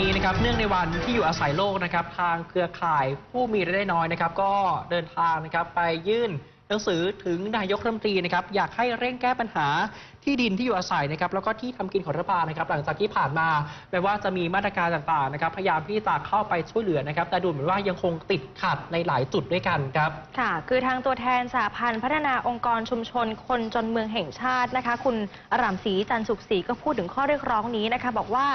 นี้นะครับเนื่องในวันที่อยู่อาศัยโลกนะครับทางเครือข่ายผู้มีรายได้น้อยนะครับ ก็เดินทางนะครับไปยื่น หนังสือถึงนายกรัฐมนตรีนะครับอยากให้เร่งแก้ปัญหาที่ดินที่อยู่อาศัยนะครับแล้วก็ที่ทำกินของรัฐบาลนะครับ หลังจากที่ผ่านมาแม้ว่าจะมีมาตรการต่างๆนะครับ พยายามที่จะเข้าไปช่วยเหลือนะครับ แต่ดูเหมือนว่ายังคงติดขัดในหลายจุดด้วยกันครับ ค่ะ คือทางตัวแทนสหพันธ์พัฒนาองค์กรชุมชนคนจนเมืองแห่งชาตินะคะ คุณอรามศรีจันทร์สุขศรีก็พูดถึงข้อเรียกร้องนี้นะคะ บอกว่า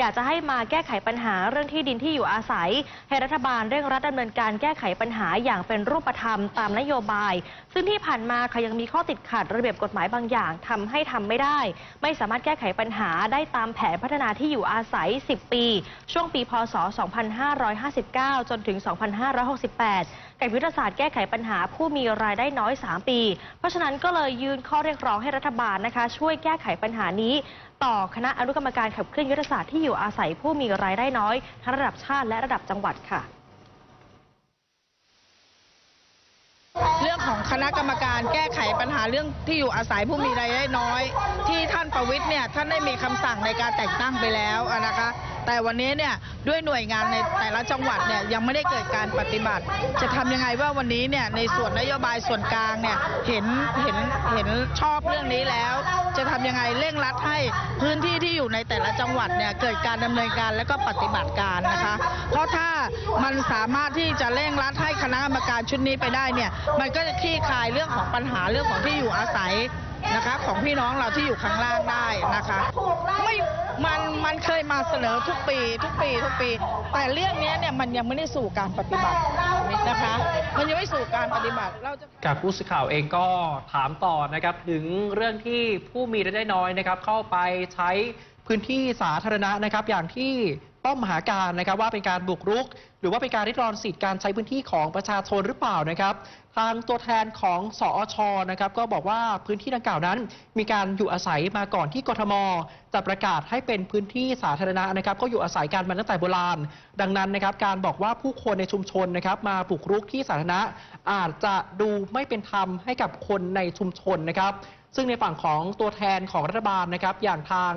อยากจะให้มาแก้ไขปัญหาเรื่องที่ดินที่อยู่อาศัย ให้รัฐบาลเร่งรัดดำเนินการแก้ไขปัญหาอย่างเป็นรูปธรรมตามนโยบายซึ่งที่ผ่านมาค่ะยังมีข้อติดขัดระเบียบกฎหมายบางอย่างทำให้ทำไม่ได้ ไม่สามารถแก้ไขปัญหาได้ตามแผนพัฒนาที่อยู่อาศัย 10 ปี ช่วงปี พศ 2559 จนถึง 2568กับยุทธศาสตร์แก้ไขปัญหาผู้มีรายได้น้อย 3 ปี เพราะฉะนั้นก็เลยยื่นข้อเรียกร้องให้รัฐบาลนะคะ ช่วยแก้ไขปัญหานี้ ต่อคณะอนุกรรมการขับเคลื่อนยุทธศาสตร์ที่อยู่อาศัยผู้มีรายได้น้อยทั้งระดับชาติและระดับจังหวัดค่ะ เรื่อง ของคณะกรรมการแก้ไขปัญหาเรื่องที่อยู่อาศัยผู้มีรายได้น้อยที่ท่านประวิทย์เนี่ยท่านได้มีคำสั่งในการแต่งตั้งไปแล้วนะคะ แต่วันนี้เนี่ยด้วยหน่วยงานในแต่ละจังหวัดเนี่ยยังไม่ได้เกิดการปฏิบัติ จะทำยังไงว่าวันนี้เนี่ยในส่วนนโยบายส่วนกลางเนี่ยเห็นเห็นเห็นชอบเรื่องนี้แล้ว จะทำยังไงเร่งรัดให้พื้นที่ที่อยู่ในแต่ละจังหวัดเนี่ยเกิดการดำเนินการและก็ปฏิบัติการนะคะ เพราะถ้ามันสามารถที่จะเร่งรัดให้คณะกรรมการชุดนี้ไปได้เนี่ยมันก็จะคลี่คลายเรื่องของปัญหาเรื่องของที่อยู่อาศัย นะคะของพี่น้องเราที่อยู่ข้างล่างได้นะคะไม่มันมันเคยมาเสนอทุกปี ทุกปี ทุกปี แต่เรื่องนี้เนี่ยมันยังไม่ได้สู่การปฏิบัตินะคะ มันยังไม่สู่การปฏิบัติเราจะกับผู้สื่อข่าวเองก็ถามต่อนะครับถึงเรื่องที่ผู้มีรายได้น้อยนะครับ เข้าไปใช้พื้นที่สาธารณะนะครับ อย่างที่ ป้อมมหาการนะครับว่าเป็นการบุกรุก หรือว่าเป็นการริดรอนสิทธิการใช้พื้นที่ของประชาชนหรือเปล่านะครับทางตัวแทนของสอชนะครับก็บอกว่าพื้นที่ดังกล่าวนั้น มีการอยู่อาศัยมาก่อนที่กทม จะประกาศให้เป็นพื้นที่สาธารณะนะครับ ก็อยู่อาศัยกันมาตั้งแต่โบราณ ดังนั้นนะครับการบอกว่าผู้คนในชุมชนนะครับมาบุกรุกที่สาธารณะ อาจจะดูไม่เป็นธรรมให้กับคนในชุมชนนะครับ ซึ่งในฝั่งของตัวแทนของรัฐบาลนะครับอย่างทาง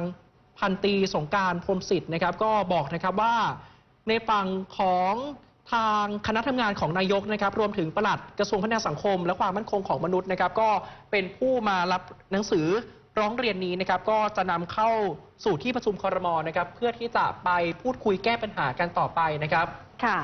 พันตีสงการพรมสิทธิ์นะครับ ก็บอกนะครับว่าในฝั่งของทางคณะทำงานของนายกนะครับ รวมถึงปลัดกระทรวงพัฒนาสังคม และความมั่นคงของมนุษย์นะครับ ก็เป็นผู้มารับหนังสือร้องเรียนนี้นะครับ ก็จะนำเข้าสู่ที่ประชุมคอรมอนะครับ เพื่อที่จะไปพูดคุยแก้ปัญหากันต่อไปนะครับ ค่ะ